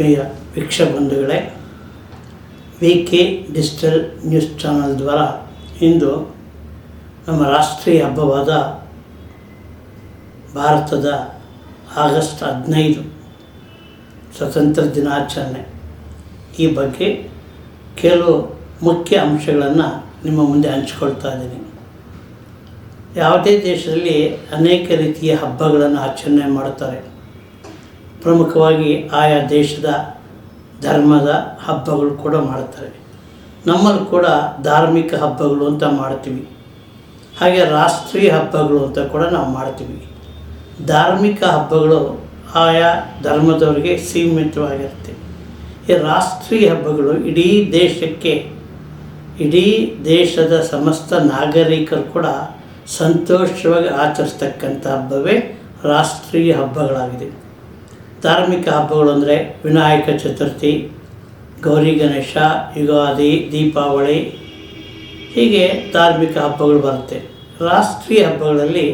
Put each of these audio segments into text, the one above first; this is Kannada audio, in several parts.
ವೀಕ್ಷ ಬಂಧುಗಳೇ V K digital news channel ದ್ವಾರ ಇಂದು ನಮ್ಮ ರಾಷ್ಟ್ರೀಯ ಹಬ್ಬವಾದ ಭಾರತದ ಆಗಸ್ಟ್ ಹದಿನೈದು ಸ್ವತಂತ್ರ ದಿನಾಚರಣೆ. ಈ ಬಗ್ಗೆ ಕೆಲವು ಮುಖ್ಯ ಅಂಶಗಳನ್ನು ನಿಮ್ಮ ಮುಂದೆ ಹಂಚಿಕೊಳ್ತಾ ಇದ್ದೀನಿ. ಯಾವುದೇ ದೇಶದಲ್ಲಿ ಅನೇಕ ರೀತಿಯ ಹಬ್ಬಗಳನ್ನು ಆಚರಣೆ ಮಾಡುತ್ತಾರೆ. ಪ್ರಮುಖವಾಗಿ ಆಯಾ ದೇಶದ ಧರ್ಮದ ಹಬ್ಬಗಳು ಕೂಡ ಮಾಡ್ತಾರೆ. ನಮ್ಮಲ್ಲಿ ಕೂಡ ಧಾರ್ಮಿಕ ಹಬ್ಬಗಳು ಅಂತ ಮಾಡ್ತೀವಿ. ಹಾಗೆ ರಾಷ್ಟ್ರೀಯ ಹಬ್ಬಗಳು ಅಂತ ಕೂಡ ನಾವು ಮಾಡ್ತೀವಿ. ಧಾರ್ಮಿಕ ಹಬ್ಬಗಳು ಆಯಾ ಧರ್ಮದವರಿಗೆ ಸೀಮಿತವಾಗಿರುತ್ತೆ. ಈ ರಾಷ್ಟ್ರೀಯ ಹಬ್ಬಗಳು ಇಡೀ ದೇಶಕ್ಕೆ, ಇಡೀ ದೇಶದ ಸಮಸ್ತ ನಾಗರಿಕರು ಕೂಡ ಸಂತೋಷವಾಗಿ ಆಚರಿಸ್ತಕ್ಕಂಥ ಹಬ್ಬವೇ ರಾಷ್ಟ್ರೀಯ ಹಬ್ಬಗಳಾಗಿದೆ. ಧಾರ್ಮಿಕ ಹಬ್ಬಗಳು ಅಂದರೆ ವಿನಾಯಕ ಚತುರ್ಥಿ, ಗೌರಿ ಗಣೇಶ, ಯುಗಾದಿ, ದೀಪಾವಳಿ, ಹೀಗೆ ಧಾರ್ಮಿಕ ಹಬ್ಬಗಳು ಬರುತ್ತೆ. ರಾಷ್ಟ್ರೀಯ ಹಬ್ಬಗಳಲ್ಲಿ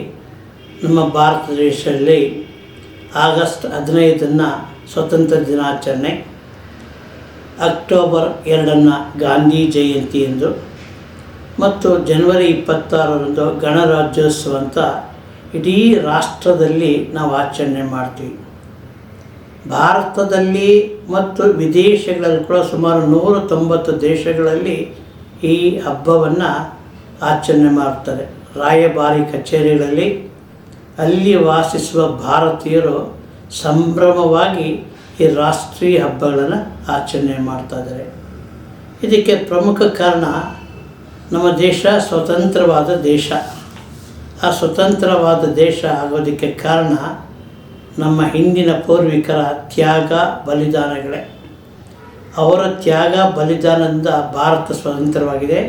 ನಮ್ಮ ಭಾರತ ದೇಶದಲ್ಲಿ ಆಗಸ್ಟ್ ಹದಿನೈದನ್ನು ಸ್ವತಂತ್ರ ದಿನಾಚರಣೆ, ಅಕ್ಟೋಬರ್ ಎರಡನ್ನು ಗಾಂಧಿ ಜಯಂತಿ ಎಂದು ಮತ್ತು ಜನವರಿ ಇಪ್ಪತ್ತಾರರಂದು ಗಣರಾಜ್ಯೋತ್ಸವ ಅಂತ ಇಡೀ ರಾಷ್ಟ್ರದಲ್ಲಿ ನಾವು ಆಚರಣೆ ಮಾಡ್ತೀವಿ. ಭಾರತದಲ್ಲಿ ಮತ್ತು ವಿದೇಶಗಳಲ್ಲಿ ಕೂಡ ಸುಮಾರು ನೂರ ತೊಂಬತ್ತು ದೇಶಗಳಲ್ಲಿ ಈ ಹಬ್ಬವನ್ನು ಆಚರಣೆ ಮಾಡ್ತಾರೆ. ರಾಯಭಾರಿ ಕಚೇರಿಗಳಲ್ಲಿ ಅಲ್ಲಿ ವಾಸಿಸುವ ಭಾರತೀಯರು ಸಂಭ್ರಮವಾಗಿ ಈ ರಾಷ್ಟ್ರೀಯ ಹಬ್ಬಗಳನ್ನು ಆಚರಣೆ ಮಾಡ್ತಾಯಿದ್ದಾರೆ ಇದಕ್ಕೆ ಪ್ರಮುಖ ಕಾರಣ ನಮ್ಮ ದೇಶ ಸ್ವತಂತ್ರವಾದ ದೇಶ. ಆ ಸ್ವತಂತ್ರವಾದ ದೇಶ ಆಗೋದಕ್ಕೆ ಕಾರಣ ನಮ್ಮ ಹಿಂದಿನ ಪೂರ್ವಿಕರ ತ್ಯಾಗ ಬಲಿದಾನಗಳೇ. ಅವರ ತ್ಯಾಗ ಬಲಿದಾನದಿಂದ ಭಾರತ ಸ್ವತಂತ್ರವಾಗಿದೆ.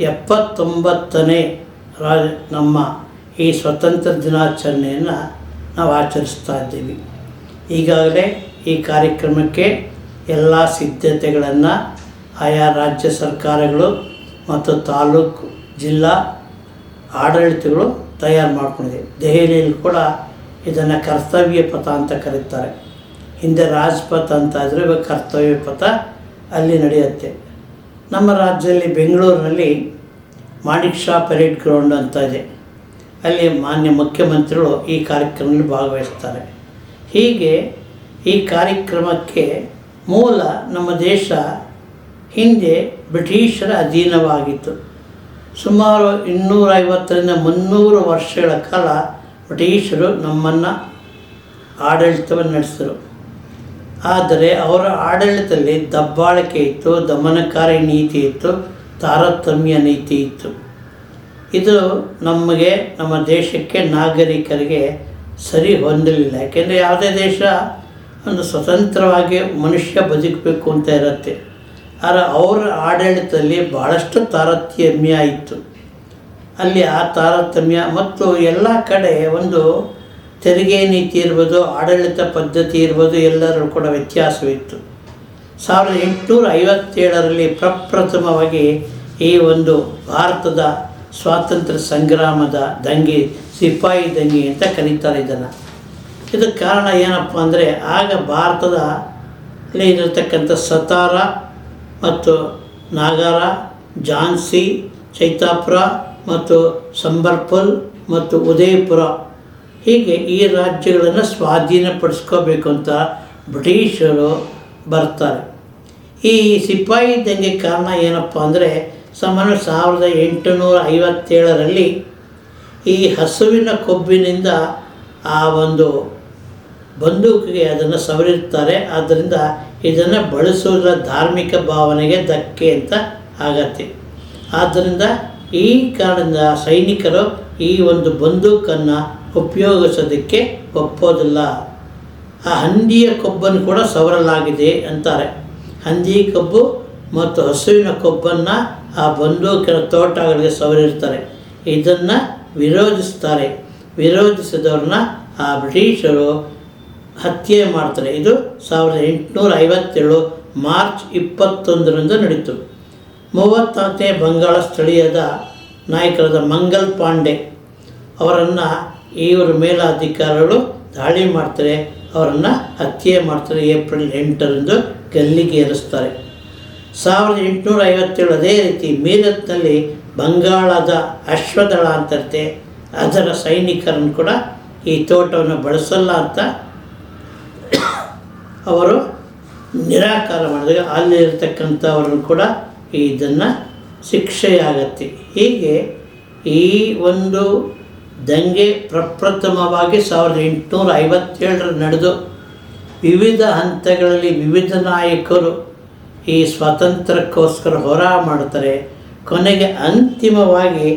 ಎಪ್ಪತ್ತೊಂಬತ್ತನೇ ರಾ ನಮ್ಮ ಈ ಸ್ವತಂತ್ರ ದಿನಾಚರಣೆಯನ್ನು ನಾವು ಆಚರಿಸ್ತಾ ಇದ್ದೀವಿ. ಈಗಾಗಲೇ ಈ ಕಾರ್ಯಕ್ರಮಕ್ಕೆ ಎಲ್ಲ ಸಿದ್ಧತೆಗಳನ್ನು ಆಯಾ ರಾಜ್ಯ ಸರ್ಕಾರಗಳು ಮತ್ತು ತಾಲೂಕು, ಜಿಲ್ಲಾ ಆಡಳಿತಗಳು ತಯಾರು ಮಾಡ್ಕೊಂಡಿದೆ. ದೆಹಲಿಯಲ್ಲಿ ಕೂಡ ಇದನ್ನು ಕರ್ತವ್ಯ ಪಥ ಅಂತ ಕರೀತಾರೆ. ಹಿಂದೆ ರಾಜ್ಪಥ ಅಂತ ಆದರೆ ಇವಾಗ ಕರ್ತವ್ಯ ಪಥ ಅಲ್ಲಿ ನಡೆಯುತ್ತೆ. ನಮ್ಮ ರಾಜ್ಯದಲ್ಲಿ ಬೆಂಗಳೂರಿನಲ್ಲಿ ಮಾಣಿಕ್ ಶಾ ಪರೇಡ್ ಗ್ರೌಂಡ್ ಅಂತ ಇದೆ. ಅಲ್ಲಿ ಮಾನ್ಯ ಮುಖ್ಯಮಂತ್ರಿಗಳು ಈ ಕಾರ್ಯಕ್ರಮದಲ್ಲಿ ಭಾಗವಹಿಸ್ತಾರೆ. ಹೀಗೆ ಈ ಕಾರ್ಯಕ್ರಮಕ್ಕೆ ಮೂಲ ನಮ್ಮ ದೇಶ ಹಿಂದೆ ಬ್ರಿಟಿಷರ ಅಧೀನವಾಗಿತ್ತು. ಸುಮಾರು ಇನ್ನೂರೈವತ್ತರಿಂದ ಮುನ್ನೂರು ವರ್ಷಗಳ ಕಾಲ ಬ್ರಿಟಿಷರು ನಮ್ಮನ್ನು ಆಡಳಿತವನ್ನು ನಡೆಸಿದರು. ಆದರೆ ಅವರ ಆಡಳಿತದಲ್ಲಿ ದಬ್ಬಾಳಿಕೆ ಇತ್ತು, ದಮನಕಾರಿ ನೀತಿ ಇತ್ತು, ತಾರತಮ್ಯ ನೀತಿ ಇತ್ತು. ಇದು ನಮಗೆ, ನಮ್ಮ ದೇಶಕ್ಕೆ ನಾಗರಿಕರಿಗೆ ಸರಿ ಹೊಂದಲಿಲ್ಲ. ಯಾಕೆಂದರೆ ಯಾವುದೇ ದೇಶ ಒಂದು ಸ್ವತಂತ್ರವಾಗಿ ಮನುಷ್ಯ ಬದುಕಬೇಕು ಅಂತ ಇರುತ್ತೆ. ಆದರೆ ಅವರ ಆಡಳಿತದಲ್ಲಿ ಭಾಳಷ್ಟು ತಾರತಮ್ಯ ಇತ್ತು. ಅಲ್ಲಿ ಆ ತಾರತಮ್ಯ ಮತ್ತು ಎಲ್ಲ ಕಡೆ ಒಂದು ತೆರಿಗೆ ನೀತಿ ಇರ್ಬೋದು, ಆಡಳಿತ ಪದ್ಧತಿ ಇರ್ಬೋದು ಎಲ್ಲರೂ ಕೂಡ ವ್ಯತ್ಯಾಸವಿತ್ತು. ಸಾವಿರದ ಎಂಟುನೂರ ಐವತ್ತೇಳರಲ್ಲಿ ಪ್ರಪ್ರಥಮವಾಗಿ ಈ ಒಂದು ಭಾರತದ ಸ್ವಾತಂತ್ರ್ಯ ಸಂಗ್ರಾಮದ ದಂಗೆ, ಸಿಪಾಯಿ ದಂಗೆ ಅಂತ ಕರೀತಾರೆ ಇದನ್ನು. ಇದಕ್ಕೆ ಕಾರಣ ಏನಪ್ಪ ಅಂದರೆ, ಆಗ ಭಾರತದ ಇರತಕ್ಕಂಥ ಸತಾರ ಮತ್ತು ನಾಗಾರ, ಝಾನ್ಸಿ, ಚೈತಾಪುರ ಮತ್ತು ಸಂಬರ್ಪಲ್ ಮತ್ತು ಉದಯಪುರ. ಹೀಗೆ ಈ ರಾಜ್ಯಗಳನ್ನು ಸ್ವಾಧೀನಪಡಿಸ್ಕೋಬೇಕು ಅಂತ ಬ್ರಿಟಿಷರು ಬರ್ತಾರೆ. ಈ ಸಿಪಾಯಿ ದಂಗೆ ಕಾರಣ ಏನಪ್ಪ ಅಂದರೆ, ಸಮಾನ ಸಾವಿರದ ಎಂಟುನೂರ ಐವತ್ತೇಳರಲ್ಲಿ ಈ ಹಸುವಿನ ಕೊಬ್ಬಿನಿಂದ ಆ ಒಂದು ಬಂದೂಕಿಗೆ ಅದನ್ನು ಸವರಿರ್ತಾರೆ. ಆದ್ದರಿಂದ ಇದನ್ನು ಬಳಸುವುದರ ಧಾರ್ಮಿಕ ಭಾವನೆಗೆ ಧಕ್ಕೆ ಅಂತ ಆಗತ್ತೆ. ಆದ್ದರಿಂದ ಈ ಕಾರಣದಿಂದ ಸೈನಿಕರು ಈ ಒಂದು ಬಂದೂಕನ್ನು ಉಪಯೋಗಿಸೋದಕ್ಕೆ ಒಪ್ಪೋದಿಲ್ಲ. ಆ ಹಂದಿಯ ಕೊಬ್ಬನ್ನು ಕೂಡ ಸವರಲಾಗಿದೆ ಅಂತಾರೆ. ಹಂದಿ ಕೊಬ್ಬು ಮತ್ತು ಹಸುವಿನ ಕೊಬ್ಬನ್ನು ಆ ಬಂದೂಕಿನ ತೋಟಗಳಿಗೆ ಸವರಿರ್ತಾರೆ. ಇದನ್ನು ವಿರೋಧಿಸ್ತಾರೆ. ವಿರೋಧಿಸಿದವ್ರನ್ನ ಆ ಬ್ರಿಟಿಷರು ಹತ್ಯೆ ಮಾಡ್ತಾರೆ. ಇದು ಸಾವಿರದ ಎಂಟುನೂರ ಐವತ್ತೇಳು ಮಾರ್ಚ್ ಇಪ್ಪತ್ತೊಂದರಂದು ನಡೀತು. ಮೂವತ್ತಾರನೇ ಬಂಗಾಳ ಸ್ಥಳೀಯದ ನಾಯಕರಾದ ಮಂಗಲ್ ಪಾಂಡೆ ಅವರನ್ನು ಇವರು ಮೇಲಾಧಿಕಾರಿಗಳು ದಾಳಿ ಮಾಡ್ತಾರೆ, ಅವರನ್ನು ಹತ್ಯೆ ಮಾಡ್ತಾರೆ ಏಪ್ರಿಲ್ ಎಂಟರಂದು ಗಲ್ಲಿಗೆ ಏರಿಸ್ತಾರೆ. ಸಾವಿರದ ಎಂಟುನೂರ ಐವತ್ತೇಳು ಅದೇ ರೀತಿ ಮೀರತ್ನಲ್ಲಿ ಬಂಗಾಳದ ಅಶ್ವದಳ ಅಂತಂತೆ ಅದರ ಸೈನಿಕರನ್ನು ಕೂಡ ಈ ತೋಟವನ್ನು ಬಳಸಲ್ಲ ಅಂತ ಅವರು ನಿರಾಕಾರ ಮಾಡಿದಾಗ ಅಲ್ಲಿರ್ತಕ್ಕಂಥವ್ರನ್ನು ಕೂಡ ಇದನ್ನು ಶಿಕ್ಷೆಯಾಗತ್ತೆ. ಹೀಗೆ ಈ ಒಂದು ದಂಗೆ ಪ್ರಪ್ರಥಮವಾಗಿ ಸಾವಿರದ ಎಂಟುನೂರ ಐವತ್ತೇಳರ ನಡೆದು ವಿವಿಧ ಹಂತಗಳಲ್ಲಿ ವಿವಿಧ ನಾಯಕರು ಈ ಸ್ವಾತಂತ್ರ್ಯಕ್ಕೋಸ್ಕರ ಹೋರಾಟ ಮಾಡ್ತಾರೆ. ಕೊನೆಗೆ ಅಂತಿಮವಾಗಿ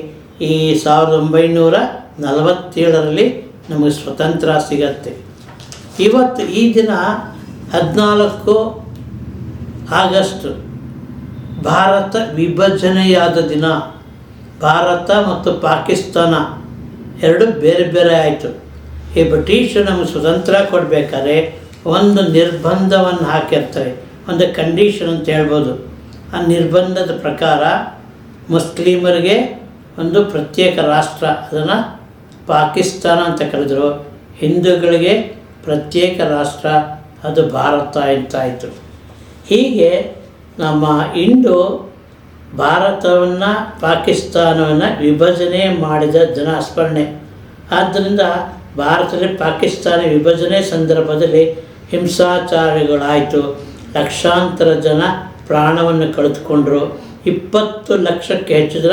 ಈ ಸಾವಿರದ ಒಂಬೈನೂರ ನಲವತ್ತೇಳರಲ್ಲಿ ನಮಗೆ ಸ್ವತಂತ್ರ ಸಿಗತ್ತೆ. ಇವತ್ತು ಈ ದಿನ ಹದಿನಾಲ್ಕು ಆಗಸ್ಟ್ ಭಾರತ ವಿಭಜನೆಯಾದ ದಿನ. ಭಾರತ ಮತ್ತು ಪಾಕಿಸ್ತಾನ ಎರಡು ಬೇರೆ ಬೇರೆ ಆಯಿತು. ಈ ಬ್ರಿಟಿಷರು ನಮಗೆ ಸ್ವತಂತ್ರ ಕೊಡಬೇಕಾದ್ರೆ ಒಂದು ನಿರ್ಬಂಧವನ್ನು ಹಾಕಿರ್ತಾರೆ. ಒಂದು ಕಂಡೀಷನ್ ಅಂತ ಹೇಳ್ಬೋದು. ಆ ನಿರ್ಬಂಧದ ಪ್ರಕಾರ ಮುಸ್ಲಿಮರಿಗೆ ಒಂದು ಪ್ರತ್ಯೇಕ ರಾಷ್ಟ್ರ, ಅದನ್ನು ಪಾಕಿಸ್ತಾನ ಅಂತ ಕರೆದರು. ಹಿಂದೂಗಳಿಗೆ ಪ್ರತ್ಯೇಕ ರಾಷ್ಟ್ರ, ಅದು ಭಾರತ ಅಂತ ಆಯಿತು. ಹೀಗೆ ನಮ್ಮ ಇಂದು ಭಾರತವನ್ನು, ಪಾಕಿಸ್ತಾನವನ್ನು ವಿಭಜನೆ ಮಾಡಿದ ದಿನ ಸ್ಮರಣೆ ಆದ್ದರಿಂದ ಭಾರತದಲ್ಲಿ ಪಾಕಿಸ್ತಾನ ವಿಭಜನೆ ಸಂದರ್ಭದಲ್ಲಿ ಹಿಂಸಾಚಾರಗಳಾಯಿತು. ಲಕ್ಷಾಂತರ ಜನ ಪ್ರಾಣವನ್ನು ಕಳೆದುಕೊಂಡರು. ಇಪ್ಪತ್ತು ಲಕ್ಷಕ್ಕೆ ಹೆಚ್ಚಿದ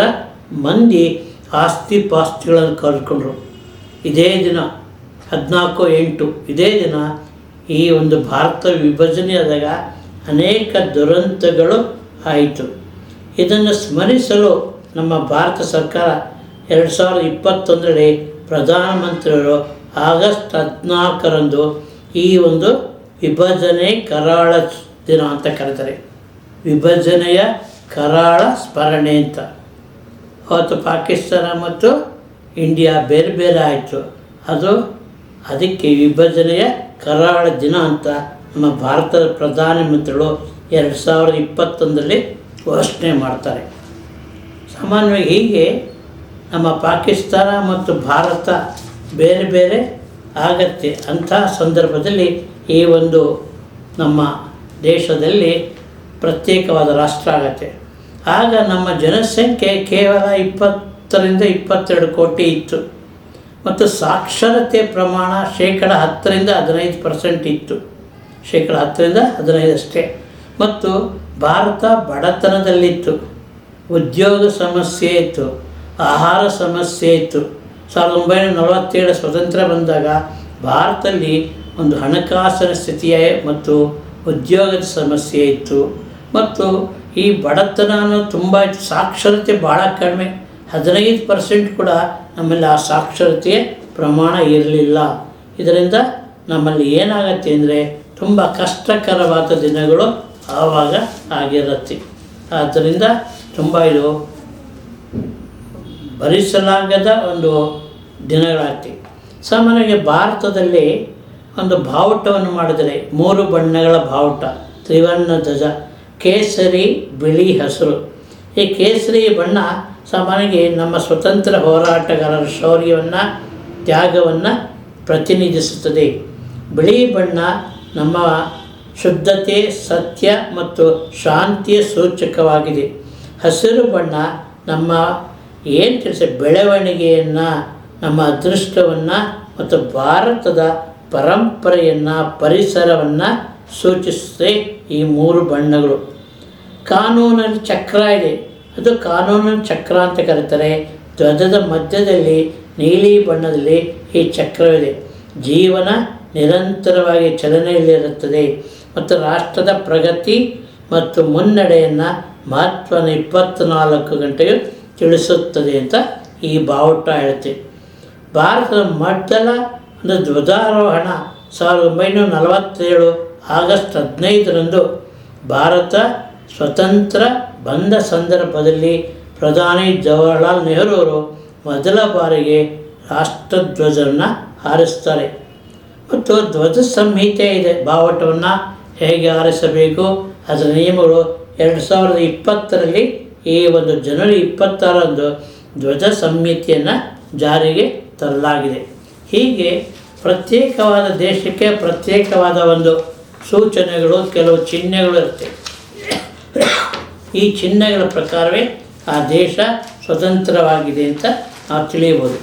ಮಂದಿ ಆಸ್ತಿ ಪಾಸ್ತಿಗಳನ್ನು ಕಳೆದುಕೊಂಡ್ರು. ಇದೇ ದಿನ, ಹದಿನಾಲ್ಕು ಎಂಟು, ಇದೇ ದಿನ ಈ ಒಂದು ಭಾರತ ವಿಭಜನೆಯಾದಾಗ ಅನೇಕ ದುರಂತಗಳು ಆಯಿತು. ಇದನ್ನು ಸ್ಮರಿಸಲು ನಮ್ಮ ಭಾರತ ಸರ್ಕಾರ ಎರಡು ಸಾವಿರದ ಇಪ್ಪತ್ತೊಂದರಲ್ಲಿ ಪ್ರಧಾನಮಂತ್ರಿಗಳು ಆಗಸ್ಟ್ ಹದಿನಾಲ್ಕರಂದು ಈ ಒಂದು ವಿಭಜನೆ ಕರಾಳ ದಿನ ಅಂತ ಕರೀತಾರೆ. ವಿಭಜನೆಯ ಕರಾಳ ಸ್ಮರಣೆ ಅಂತ. ಅವತ್ತು ಪಾಕಿಸ್ತಾನ ಮತ್ತು ಇಂಡಿಯಾ ಬೇರೆ ಬೇರೆ ಆಯಿತು. ಅದು ಅದಕ್ಕೆ ವಿಭಜನೆಯ ಕರಾಳ ದಿನ ಅಂತ ನಮ್ಮ ಭಾರತದ ಪ್ರಧಾನಮಂತ್ರಿಗಳು ಎರಡು ಸಾವಿರದ ಇಪ್ಪತ್ತೊಂದರಲ್ಲಿ ಘೋಷಣೆ ಮಾಡ್ತಾರೆ. ಸಾಮಾನ್ಯವಾಗಿ ಹೀಗೆ ನಮ್ಮ ಪಾಕಿಸ್ತಾನ ಮತ್ತು ಭಾರತ ಬೇರೆ ಬೇರೆ ಆಗತ್ತೆ. ಅಂಥ ಸಂದರ್ಭದಲ್ಲಿ ಈ ಒಂದು ನಮ್ಮ ದೇಶದಲ್ಲಿ ಪ್ರತ್ಯೇಕವಾದ ರಾಷ್ಟ್ರ ಆಗತ್ತೆ. ಆಗ ನಮ್ಮ ಜನಸಂಖ್ಯೆ ಕೇವಲ ಇಪ್ಪತ್ತರಿಂದ ಇಪ್ಪತ್ತೆರಡು ಕೋಟಿ ಇತ್ತು. ಮತ್ತು ಸಾಕ್ಷರತೆ ಪ್ರಮಾಣ ಶೇಕಡ ಹತ್ತರಿಂದ ಹದಿನೈದು ಪರ್ಸೆಂಟ್ ಇತ್ತು. ಶೇಕಡ ಹತ್ತರಿಂದ ಹದಿನೈದಷ್ಟೇ ಮತ್ತು ಭಾರತ ಬಡತನದಲ್ಲಿತ್ತು. ಉದ್ಯೋಗ ಸಮಸ್ಯೆ ಇತ್ತು. ಆಹಾರ ಸಮಸ್ಯೆ ಇತ್ತು. ಸಾವಿರದ ಒಂಬೈನೂರ ನಲವತ್ತೇಳು ಸ್ವತಂತ್ರ ಬಂದಾಗ ಭಾರತದಲ್ಲಿ ಒಂದು ಹಣಕಾಸಿನ ಸ್ಥಿತಿಯ ಮತ್ತು ಉದ್ಯೋಗದ ಸಮಸ್ಯೆ ಇತ್ತು. ಮತ್ತು ಈ ಬಡತನ ತುಂಬ ಸಾಕ್ಷರತೆ ಭಾಳ ಕಡಿಮೆ. ಹದಿನೈದು ಪರ್ಸೆಂಟ್ ಕೂಡ ನಮ್ಮಲ್ಲಿ ಆ ಸಾಕ್ಷರತೆಯ ಪ್ರಮಾಣ ಇರಲಿಲ್ಲ. ಇದರಿಂದ ನಮ್ಮಲ್ಲಿ ಏನಾಗತ್ತೆ ಅಂದರೆ ತುಂಬ ಕಷ್ಟಕರವಾದ ದಿನಗಳು ಆವಾಗ ಆಗಿರುತ್ತೆ. ಆದ್ದರಿಂದ ತುಂಬ ಇದು ಭರಿಸಲಾಗದ ಒಂದು ದಿನಗಳಾಗ್ತಿ. ಸಾಮಾನ್ಯವಾಗಿ ಭಾರತದಲ್ಲಿ ಒಂದು ಬಾವುಟವನ್ನು ಮಾಡಿದರೆ ಮೂರು ಬಣ್ಣಗಳ ಬಾವುಟ, ತ್ರಿವರ್ಣ ಧ್ವಜ, ಕೇಸರಿ, ಬಿಳಿ ಹಸಿರು. ಈ ಕೇಸರಿ ಬಣ್ಣ ಸಾಮಾನ್ಯವಾಗಿ ನಮ್ಮ ಸ್ವತಂತ್ರ ಹೋರಾಟಗಾರರ ಶೌರ್ಯವನ್ನು, ತ್ಯಾಗವನ್ನು ಪ್ರತಿನಿಧಿಸುತ್ತದೆ. ಬಿಳಿ ಬಣ್ಣ ನಮ್ಮ ಶುದ್ಧತೆ ಸತ್ಯ ಮತ್ತು ಶಾಂತಿಯ ಸೂಚಕವಾಗಿದೆ. ಹಸಿರು ಬಣ್ಣ ನಮ್ಮ ಏನು ತಿಳಿಸ ಬೆಳವಣಿಗೆಯನ್ನು, ನಮ್ಮ ಅದೃಷ್ಟವನ್ನು ಮತ್ತು ಭಾರತದ ಪರಂಪರೆಯನ್ನು, ಪರಿಸರವನ್ನು ಸೂಚಿಸುತ್ತೆ ಈ ಮೂರು ಬಣ್ಣಗಳು. ಕಾನೂನಲ್ಲಿ ಚಕ್ರ ಇದೆ. ಅದು ಕಾನೂನಿನ ಚಕ್ರ ಅಂತ ಕರೀತಾರೆ. ಧ್ವಜದ ಮಧ್ಯದಲ್ಲಿ ನೀಲಿ ಬಣ್ಣದಲ್ಲಿ ಈ ಚಕ್ರವಿದೆ. ಜೀವನ ನಿರಂತರವಾಗಿ ಚಲನೆಯಲ್ಲಿರುತ್ತದೆ ಮತ್ತು ರಾಷ್ಟ್ರದ ಪ್ರಗತಿ ಮತ್ತು ಮುನ್ನಡೆಯನ್ನು ಮಹತ್ವನ ಇಪ್ಪತ್ತ್ನಾಲ್ಕು ಗಂಟೆಗೆ ತಿಳಿಸುತ್ತದೆ ಅಂತ ಈ ಬಾವುಟ ಹೇಳುತ್ತೆ ಭಾರತದ ಮೊದಲ ಒಂದು ಧ್ವಜಾರೋಹಣ ಸಾವಿರದ ಒಂಬೈನೂರ ನಲವತ್ತೇಳು ಆಗಸ್ಟ್ ಹದಿನೈದರಂದು ಭಾರತ ಸ್ವತಂತ್ರ ಬಂದ ಸಂದರ್ಭದಲ್ಲಿ ಪ್ರಧಾನಿ ಜವಾಹರ್ಲಾಲ್ ನೆಹರು ಅವರು ಮೊದಲ ಬಾರಿಗೆ ರಾಷ್ಟ್ರಧ್ವಜವನ್ನು ಹಾರಿಸ್ತಾರೆ. ಮತ್ತು ಧ್ವಜ ಸಂಹಿತೆ ಇದೆ. ಬಾವಟವನ್ನು ಹೇಗೆ ಆರಿಸಬೇಕು? ಅದರ ನಿಯಮಗಳು ಎರಡು ಸಾವಿರದ ಇಪ್ಪತ್ತರಲ್ಲಿ ಈ ಒಂದು ಜನವರಿ ಇಪ್ಪತ್ತಾರರಂದು ಧ್ವಜ ಸಂಹಿತೆಯನ್ನು ಜಾರಿಗೆ ತರಲಾಗಿದೆ. ಹೀಗೆ ಪ್ರತ್ಯೇಕವಾದ ದೇಶಕ್ಕೆ ಪ್ರತ್ಯೇಕವಾದ ಒಂದು ಸೂಚನೆಗಳು, ಕೆಲವು ಚಿಹ್ನೆಗಳು ಇರುತ್ತೆ. ಈ ಚಿಹ್ನೆಗಳ ಪ್ರಕಾರವೇ ಆ ದೇಶ ಸ್ವತಂತ್ರವಾಗಿದೆ ಅಂತ ನಾವು ತಿಳಿಯಬೋದು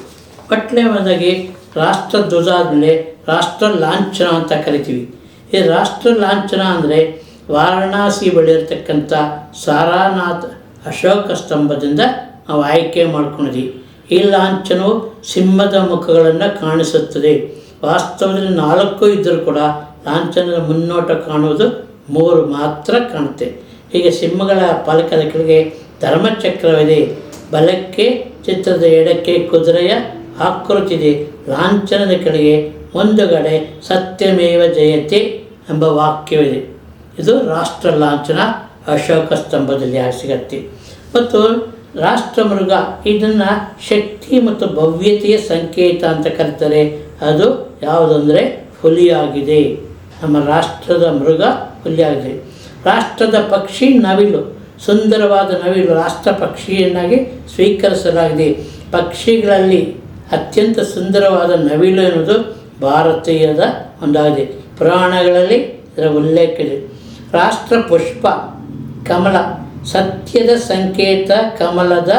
ಮೊದಲಾಗಿ ರಾಷ್ಟ್ರ ಧ್ವಜ ಆದಮೇಲೆ ರಾಷ್ಟ್ರ ಲಾಂಛನ ಅಂತ ಕರಿತೀವಿ. ಈ ರಾಷ್ಟ್ರ ಲಾಂಛನ ಅಂದರೆ ವಾರಣಾಸಿ ಬಳಿ ಇರತಕ್ಕಂಥ ಸಾರಾನಾಥ್ ಅಶೋಕ ಸ್ತಂಭದಿಂದ ನಾವು ಆಯ್ಕೆ ಮಾಡ್ಕೊಂಡಿದ್ವಿ. ಈ ಲಾಂಛನವು ಸಿಂಹದ ಮುಖಗಳನ್ನು ಕಾಣಿಸುತ್ತದೆ. ವಾಸ್ತವದಲ್ಲಿ ನಾಲ್ಕು ಇದ್ದರೂ ಕೂಡ ಲಾಂಛನದ ಮುನ್ನೋಟ ಕಾಣುವುದು ಮೂರು ಮಾತ್ರ ಕಾಣುತ್ತೆ. ಹೀಗೆ ಸಿಂಹಗಳ ಪಾಲಕದ ಕೆಳಗೆ ಧರ್ಮಚಕ್ರವಿದೆ. ಬಲಕ್ಕೆ, ಚಿತ್ರದ ಎಡಕ್ಕೆ, ಕುದುರೆಯ ಆಕೃತಿದೆ. ಲಾಂಛನದ ಕೆಳಗೆ ಕಡೆ ಸತ್ಯಮೇವ ಜಯತೆ ಎಂಬ ವಾಕ್ಯವಿದೆ. ಇದು ರಾಷ್ಟ್ರ ಲಾಂಛನ ಅಶೋಕ ಸ್ತಂಭದಲ್ಲಿ ಸಿಗತ್ತೆ. ಮತ್ತು ರಾಷ್ಟ್ರ ಮೃಗ ಇದನ್ನು ಶಕ್ತಿ ಮತ್ತು ಭವ್ಯತೆಯ ಸಂಕೇತ ಅಂತ ಕರೀತಾರೆ. ಅದು ಯಾವುದಂದರೆ ಹುಲಿಯಾಗಿದೆ. ನಮ್ಮ ರಾಷ್ಟ್ರದ ಮೃಗ ಹುಲಿಯಾಗಿದೆ. ರಾಷ್ಟ್ರದ ಪಕ್ಷಿ ನವಿಲು, ಸುಂದರವಾದ ನವಿಲು ರಾಷ್ಟ್ರ ಪಕ್ಷಿಯನ್ನಾಗಿ ಸ್ವೀಕರಿಸಲಾಗಿದೆ. ಪಕ್ಷಿಗಳಲ್ಲಿ ಅತ್ಯಂತ ಸುಂದರವಾದ ನವಿಲು ಎನ್ನುವುದು ಭಾರತೀಯದ ಒಂದಾಗಿದೆ. ಪುರಾಣಗಳಲ್ಲಿ ಇದರ ಉಲ್ಲೇಖ ಇದೆ. ರಾಷ್ಟ್ರ ಪುಷ್ಪ, ಕಮಲ, ಸತ್ಯದ ಸಂಕೇತ ಕಮಲದ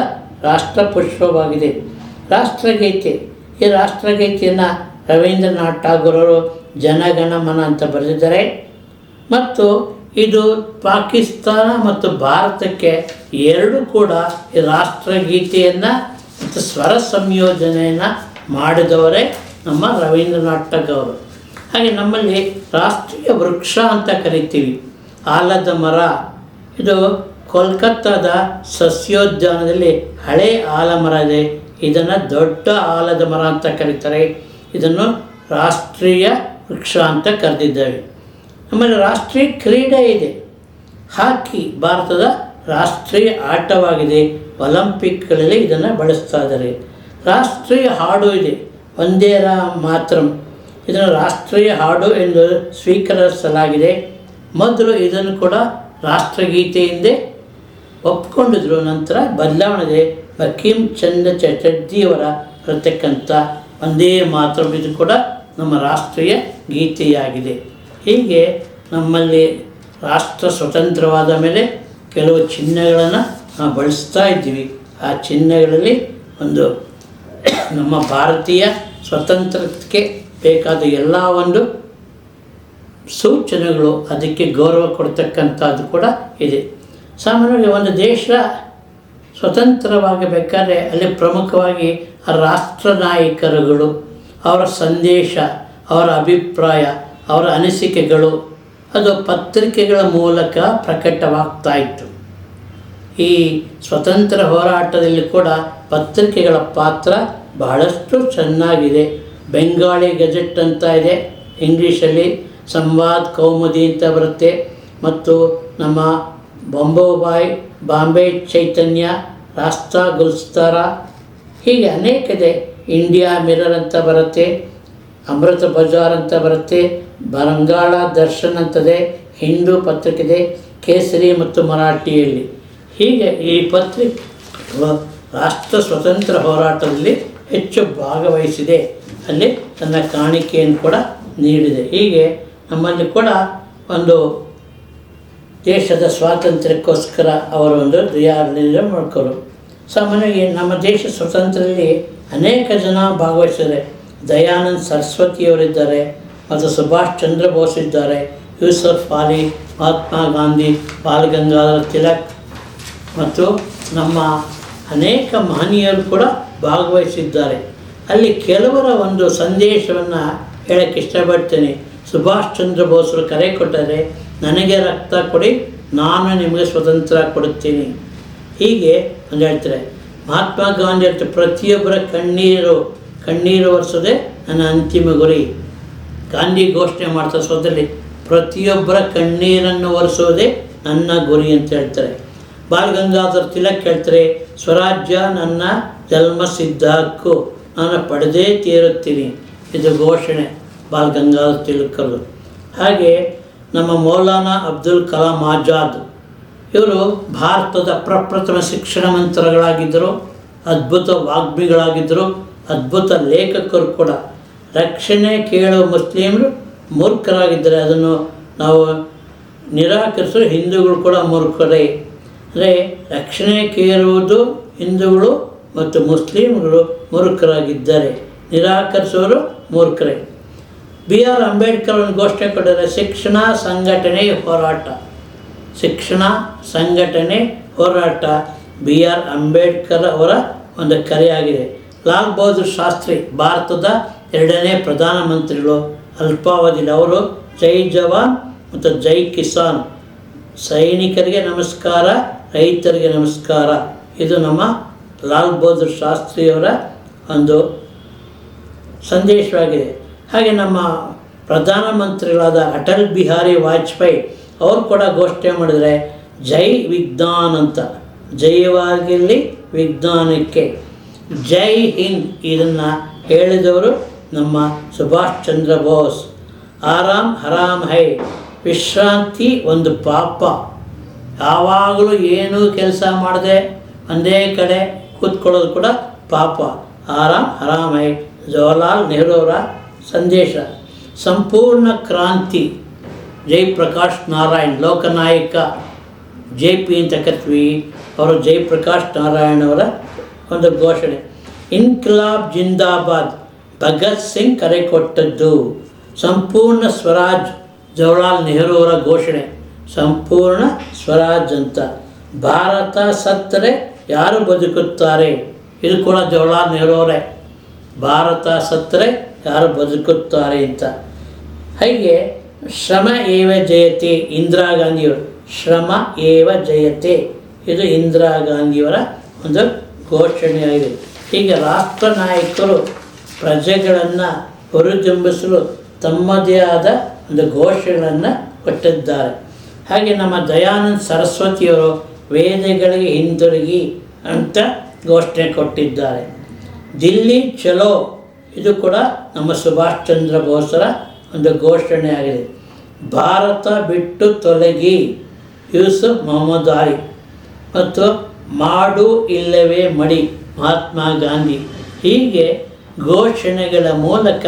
ರಾಷ್ಟ್ರ ಪುಷ್ಪವಾಗಿದೆ. ರಾಷ್ಟ್ರಗೀತೆ. ಈ ರಾಷ್ಟ್ರಗೀತೆಯನ್ನು ರವೀಂದ್ರನಾಥ್ ಠಾಗೂರರು ಜನಗಣಮನ ಅಂತ ಬರೆದಿದ್ದಾರೆ. ಮತ್ತು ಇದು ಪಾಕಿಸ್ತಾನ ಮತ್ತು ಭಾರತಕ್ಕೆ ಎರಡು ಕೂಡ ಈ ರಾಷ್ಟ್ರಗೀತೆಯನ್ನು ಸ್ವರ ಸಂಯೋಜನೆಯನ್ನು ಮಾಡಿದವರೇ ನಮ್ಮ ರವೀಂದ್ರನಾಥ್ ಟಗೋರ್ ಹಾಗೆ ನಮ್ಮಲ್ಲಿ ರಾಷ್ಟ್ರೀಯ ವೃಕ್ಷ ಅಂತ ಕರಿತೀವಿ. ಆಲದ ಮರ. ಇದು ಕೋಲ್ಕತ್ತಾದ ಸಸ್ಯೋದ್ಯಾನದಲ್ಲಿ ಹಳೆ ಆಲಮರ ಇದೆ. ಇದನ್ನು ದೊಡ್ಡ ಆಲದ ಮರ ಅಂತ ಕರೀತಾರೆ. ಇದನ್ನು ರಾಷ್ಟ್ರೀಯ ವೃಕ್ಷ ಅಂತ ಕರೆದಿದ್ದೇವೆ. ನಮ್ಮಲ್ಲಿ ರಾಷ್ಟ್ರೀಯ ಕ್ರೀಡೆ ಇದೆ. ಹಾಕಿ ಭಾರತದ ರಾಷ್ಟ್ರೀಯ ಆಟವಾಗಿದೆ. ಒಲಿಂಪಿಕ್ಗಳಲ್ಲಿ ಇದನ್ನು ಬಳಸ್ತಾ ಇದ್ದಾರೆ. ರಾಷ್ಟ್ರೀಯ ಹಾಡು ಇದೆ. ಒಂದೇ ರಾ ಮಾತ್ರ ಇದನ್ನು ರಾಷ್ಟ್ರೀಯ ಹಾಡು ಎಂದು ಸ್ವೀಕರಿಸಲಾಗಿದೆ. ಮೊದಲು ಇದನ್ನು ಕೂಡ ರಾಷ್ಟ್ರಗೀತೆಯಿಂದೇ ಒಪ್ಕೊಂಡಿದ್ರು. ನಂತರ ಬದಲಾವಣೆಗೆ ಬಕೀಂ ಚಂದ್ರ ಚಟರ್ಜಿಯವರ ಬರತಕ್ಕಂಥ ಒಂದೇ ಮಾತ್ರ ಇದು ಕೂಡ ನಮ್ಮ ರಾಷ್ಟ್ರೀಯ ಗೀತೆಯಾಗಿದೆ. ಹೀಗೆ ನಮ್ಮಲ್ಲಿ ರಾಷ್ಟ್ರ ಸ್ವತಂತ್ರವಾದ ಮೇಲೆ ಕೆಲವು ಚಿಹ್ನೆಗಳನ್ನು ನಾವು ಬಳಸ್ತಾ ಇದ್ದೀವಿ. ಆ ಚಿಹ್ನೆಗಳಲ್ಲಿ ಒಂದು ನಮ್ಮ ಭಾರತೀಯ ಸ್ವತಂತ್ರಕ್ಕೆ ಬೇಕಾದ ಎಲ್ಲ ಒಂದು ಸೂಚನೆಗಳು, ಅದಕ್ಕೆ ಗೌರವ ಕೊಡ್ತಕ್ಕಂಥದ್ದು ಕೂಡ ಇದೆ. ಸಾಮಾನ್ಯವಾಗಿ ಒಂದು ದೇಶ ಸ್ವತಂತ್ರವಾಗಬೇಕಾದ್ರೆ ಅಲ್ಲಿ ಪ್ರಮುಖವಾಗಿ ರಾಷ್ಟ್ರ ನಾಯಕರುಗಳು, ಅವರ ಸಂದೇಶ, ಅವರ ಅಭಿಪ್ರಾಯ, ಅವರ ಅನಿಸಿಕೆಗಳು, ಅದು ಪತ್ರಿಕೆಗಳ ಮೂಲಕ ಪ್ರಕಟವಾಗ್ತಾ ಇತ್ತು. ಈ ಸ್ವತಂತ್ರ ಹೋರಾಟದಲ್ಲಿ ಕೂಡ ಪತ್ರಿಕೆಗಳ ಪಾತ್ರ ಬಹಳಷ್ಟು ಚೆನ್ನಾಗಿದೆ. ಬೆಂಗಾಳಿ ಗೆಜೆಟ್ ಅಂತ ಇದೆ. ಇಂಗ್ಲೀಷಲ್ಲಿ ಸಂವಾದ್ ಕೌಮುದಿ ಅಂತ ಬರುತ್ತೆ. ಮತ್ತು ನಮ್ಮ ಬೊಂಬೋಬಾಯ್ ಬಾಂಬೆ ಚೈತನ್ಯ, ರಾಸ್ತಾ ಗುಲ್ಸ್ತಾರ ಹೀಗೆ ಅನೇಕ ಇದೆ. ಇಂಡಿಯಾ ಮಿರರ್ ಅಂತ ಬರುತ್ತೆ, ಅಮೃತ ಬಜಾರ್ ಅಂತ ಬರುತ್ತೆ, ಬಂಗಾಳ ದರ್ಶನ್ ಅಂತದೆ, ಹಿಂದೂ ಪತ್ರಿಕೆ ಇದೆ, ಕೇಸರಿ ಮತ್ತು ಮರಾಠಿಯಲ್ಲಿ. ಹೀಗೆ ಈ ಪತ್ರಿಕೆ ರಾಷ್ಟ್ರ ಸ್ವತಂತ್ರ ಹೋರಾಟದಲ್ಲಿ ಹೆಚ್ಚು ಭಾಗವಹಿಸಿದೆ. ಅಲ್ಲಿ ತನ್ನ ಕಾಣಿಕೆಯನ್ನು ಕೂಡ ನೀಡಿದೆ. ಹೀಗೆ ನಮ್ಮಲ್ಲಿ ಕೂಡ ಒಂದು ದೇಶದ ಸ್ವಾತಂತ್ರ್ಯಕ್ಕೋಸ್ಕರ ಅವರೊಂದು ಒಂದು ರಿಯಾಲಿಸ ಮಾಡ್ಕೋರು. ಸಾಮಾನ್ಯವಾಗಿ ನಮ್ಮ ದೇಶ ಸ್ವತಂತ್ರದಲ್ಲಿ ಅನೇಕ ಜನ ಭಾಗವಹಿಸಿದ್ದಾರೆ. ದಯಾನಂದ್ ಸರಸ್ವತಿಯವರಿದ್ದಾರೆ, ಮತ್ತು ಸುಭಾಷ್ ಚಂದ್ರ ಬೋಸ್ ಇದ್ದಾರೆ, ಯೂಸಫ್ ಅಲಿ ಮಹಾತ್ಮ ಗಾಂಧಿ ಬಾಲ್ ಗಂಗಾಧರ್ ತಿಲಕ್ ಮತ್ತು ನಮ್ಮ ಅನೇಕ ಮಹನೀಯರು ಕೂಡ ಭಾಗವಹಿಸಿದ್ದಾರೆ. ಅಲ್ಲಿ ಕೆಲವರ ಒಂದು ಸಂದೇಶವನ್ನು ಹೇಳಕ್ಕೆ ಇಷ್ಟಪಡ್ತೇನೆ. ಸುಭಾಷ್ ಚಂದ್ರ ಬೋಸರು ಕರೆ ಕೊಟ್ಟರೆ, ನನಗೆ ರಕ್ತ ಕೊಡಿ, ನಾನು ನಿಮಗೆ ಸ್ವತಂತ್ರ ಕೊಡುತ್ತೀನಿ. ಹೀಗೆ ಒಂದು ಹೇಳ್ತಾರೆ. ಮಹಾತ್ಮ ಗಾಂಧಿ ಹೇಳ್ತಾರೆ ಪ್ರತಿಯೊಬ್ಬರ ಕಣ್ಣೀರು ಕಣ್ಣೀರು ಒರೆಸೋದೆ ನನ್ನ ಅಂತಿಮ ಗುರಿ. ಗಾಂಧಿ ಘೋಷಣೆ ಮಾಡ್ತಾ ಸೋದರಲ್ಲಿ ಪ್ರತಿಯೊಬ್ಬರ ಕಣ್ಣೀರನ್ನು ಒರೆಸೋದೇ ನನ್ನ ಗುರಿ ಅಂತ ಹೇಳ್ತಾರೆ. ಬಾಲ್ ಗಂಗಾಧರ ತಿಲಕ್ ಹೇಳ್ತಾರೆ, ಸ್ವರಾಜ್ಯ ನನ್ನ ಜನ್ಮ ಸಿದ್ಧ ಹಕ್ಕು ನಾನು ಪಡೆದೇ ತೀರುತ್ತೀನಿ. ಇದು ಘೋಷಣೆ ಬಾಲ್ ಗಂಗಾಧರ್ ತಿಲಕರು ಹಾಗೆ ನಮ್ಮ ಮೌಲಾನಾ ಅಬ್ದುಲ್ ಕಲಾಂ ಆಜಾದ್. ಇವರು ಭಾರತದ ಪ್ರಪ್ರಥಮ ಶಿಕ್ಷಣ ಮಂತ್ರಗಳಾಗಿದ್ದರು, ಅದ್ಭುತ ವಾಗ್ಮಿಗಳಾಗಿದ್ದರು, ಅದ್ಭುತ ಲೇಖಕರು ಕೂಡ. ರಕ್ಷಣೆ ಕೇಳುವ ಮುಸ್ಲಿಮರು ಮೂರ್ಖರಾಗಿದ್ದರೆ ಅದನ್ನು ನಾವು ನಿರಾಕರಿಸಲು ಹಿಂದೂಗಳು ಕೂಡ ಮೂರ್ಖರೇ. ಅಂದರೆ ರಕ್ಷಣೆ ಕೇಳುವುದು ಹಿಂದೂಗಳು ಮತ್ತು ಮುಸ್ಲಿಮ್ಗಳು ಮೂರ್ಖರಾಗಿದ್ದಾರೆ. ನಿರಾಕರಿಸುವರು ಮೂರ್ಖರೇ. ಬಿ ಆರ್ ಅಂಬೇಡ್ಕರ್ ಒಂದು ಘೋಷಣೆ ಕೊಟ್ಟಿದ್ದಾರೆ, ಶಿಕ್ಷಣ ಸಂಘಟನೆ ಹೋರಾಟ. ಶಿಕ್ಷಣ ಸಂಘಟನೆ ಹೋರಾಟ ಬಿ ಆರ್ ಅಂಬೇಡ್ಕರ್ ಅವರ ಒಂದು ಕರೆಯಾಗಿದೆ. ಲಾಲ್ ಬಹದ್ದೂರ್ ಶಾಸ್ತ್ರಿ, ಭಾರತದ ಎರಡನೇ ಪ್ರಧಾನಮಂತ್ರಿಗಳು ಅಲ್ಪಾವಧಿಯಲ್ಲಿ ಅವರು, ಜೈ ಜವಾನ್ ಮತ್ತು ಜೈ ಕಿಸಾನ್. ಸೈನಿಕರಿಗೆ ನಮಸ್ಕಾರ ರೈತರಿಗೆ ನಮಸ್ಕಾರ. ಇದು ನಮ್ಮ ಲಾಲ್ ಬಹದ್ದೂರ್ ಶಾಸ್ತ್ರಿಯವರ ಒಂದು ಸಂದೇಶವಾಗಿದೆ. ಹಾಗೆ ನಮ್ಮ ಪ್ರಧಾನಮಂತ್ರಿಗಳಾದ ಅಟಲ್ ಬಿಹಾರಿ ವಾಜಪೇಯಿ ಅವರು ಕೂಡ ಘೋಷಣೆ ಮಾಡಿದರೆ ಜೈ ವಿಜ್ಞಾನ್ ಅಂತ. ಜೈವಾಗಿರಲಿ ವಿಜ್ಞಾನಕ್ಕೆ. ಜೈ ಹಿಂದ್ ಇದನ್ನು ಹೇಳಿದವರು ನಮ್ಮ ಸುಭಾಷ್ ಚಂದ್ರ ಬೋಸ್. ಆರಾಮ್ ಹರಾಮ್ ಹೈ. ವಿಶ್ರಾಂತಿ ಒಂದು ಪಾಪ. ಯಾವಾಗಲೂ ಏನೂ ಕೆಲಸ ಮಾಡದೆ ಒಂದೇ ಕಡೆ ಕೂತ್ಕೊಳ್ಳೋದು ಕೂಡ ಪಾಪ. ಆರಾಮ್, ಆರಾಮಾಯಿ. ಜವಹರ್ಲಾಲ್ ನೆಹರು ಅವರ ಸಂದೇಶ. ಸಂಪೂರ್ಣ ಕ್ರಾಂತಿ. ಜಯಪ್ರಕಾಶ್ ನಾರಾಯಣ್, ಲೋಕನಾಯಕ. ಜೆ ಪಿ ಅಂತ ಕತ್ವಿ ಅವರು ಜಯಪ್ರಕಾಶ್ ನಾರಾಯಣ್ ಅವರ ಒಂದು ಘೋಷಣೆ. ಇನ್ಕಿಲಾಬ್ ಜಿಂದಾಬಾದ್. ಭಗತ್ ಸಿಂಗ್ ಕರೆ ಕೊಟ್ಟದ್ದು. ಸಂಪೂರ್ಣ ಸ್ವರಾಜ್ ಜವಾಹರ್ಲಾಲ್ ನೆಹರು ಅವರ ಘೋಷಣೆ. ಸಂಪೂರ್ಣ ಸ್ವರಾಜ್ ಅಂತ ಭಾರತ ಸತ್ತರೆ ಯಾರು ಬದುಕುತ್ತಾರೆ? ಇದು ಕೂಡ ಜವಾಹರ್ಲಾಲ್ ನೆಹರು ಅವರೇ. ಭಾರತ ಸತ್ತರೆ ಯಾರು ಬದುಕುತ್ತಾರೆ ಅಂತ. ಹೀಗೆ ಶ್ರಮ ಏವ ಜಯತೆ? ಇಂದಿರಾ ಗಾಂಧಿಯವರು. ಶ್ರಮ ಏವ ಜಯತೆ? ಇದು ಇಂದಿರಾ ಗಾಂಧಿಯವರ ಒಂದು ಘೋಷಣೆಯಾಗಿದೆ. ಹೀಗೆ ರಾಷ್ಟ್ರ ನಾಯಕರು ಪ್ರಜೆಗಳನ್ನು ಹೊರಜಂಬಿಸಲು ತಮ್ಮದೇ ಆದ ಒಂದು ಘೋಷಣೆಗಳನ್ನು ಕೊಟ್ಟಿದ್ದಾರೆ. ಹಾಗೆ ನಮ್ಮ ದಯಾನಂದ ಸರಸ್ವತಿಯವರು ವೇದಗಳಿಗೆ ಹಿಂದಿರುಗಿ ಅಂತ ಘೋಷಣೆ ಕೊಟ್ಟಿದ್ದಾರೆ. ದಿಲ್ಲಿ ಚಲೋ, ಇದು ಕೂಡ ನಮ್ಮ ಸುಭಾಷ್ ಚಂದ್ರ ಬೋಸರ ಒಂದು ಘೋಷಣೆ ಆಗಿದೆ. ಭಾರತ ಬಿಟ್ಟು ತೊಲಗಿ, ಯೂಸುಫ್ ಮೊಹಮ್ಮದ್ ಆಲಿ. ಮತ್ತು ಮಾಡು ಇಲ್ಲವೇ ಮಡಿ, ಮಹಾತ್ಮ ಗಾಂಧಿ. ಹೀಗೆ ಘೋಷಣೆಗಳ ಮೂಲಕ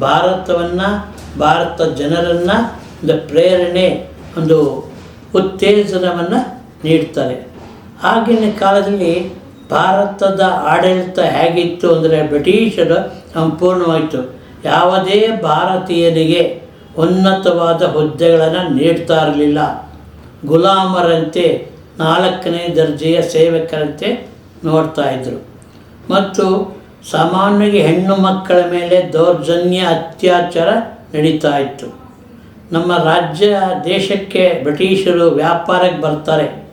ಭಾರತವನ್ನು, ಭಾರತ ಜನರನ್ನು ಒಂದು ಪ್ರೇರಣೆ ಒಂದು ಉತ್ತೇಜನವನ್ನು ನೀಡ್ತಾರೆ. ಆಗಿನ ಕಾಲದಲ್ಲಿ ಭಾರತದ ಆಡಳಿತ ಹೇಗಿತ್ತು ಅಂದರೆ ಬ್ರಿಟಿಷರು ಸಂಪೂರ್ಣವಾಯಿತು. ಯಾವುದೇ ಭಾರತೀಯರಿಗೆ ಉನ್ನತವಾದ ಹುದ್ದೆಗಳನ್ನು ನೀಡ್ತಾ ಇರಲಿಲ್ಲ. ಗುಲಾಮರಂತೆ ನಾಲ್ಕನೇ ದರ್ಜೆಯ ಸೇವಕರಂತೆ ನೋಡ್ತಾ ಇದ್ದರು ಮತ್ತು ಸಾಮಾನ್ಯವಾಗಿ ಹೆಣ್ಣು ಮಕ್ಕಳ ಮೇಲೆ ದೌರ್ಜನ್ಯ ಅತ್ಯಾಚಾರ ನಡೀತಾ ಇತ್ತು. ನಮ್ಮ ರಾಜ್ಯ ದೇಶಕ್ಕೆ ಬ್ರಿಟಿಷರು ವ್ಯಾಪಾರಕ್ಕೆ ಬರ್ತಾರೆ.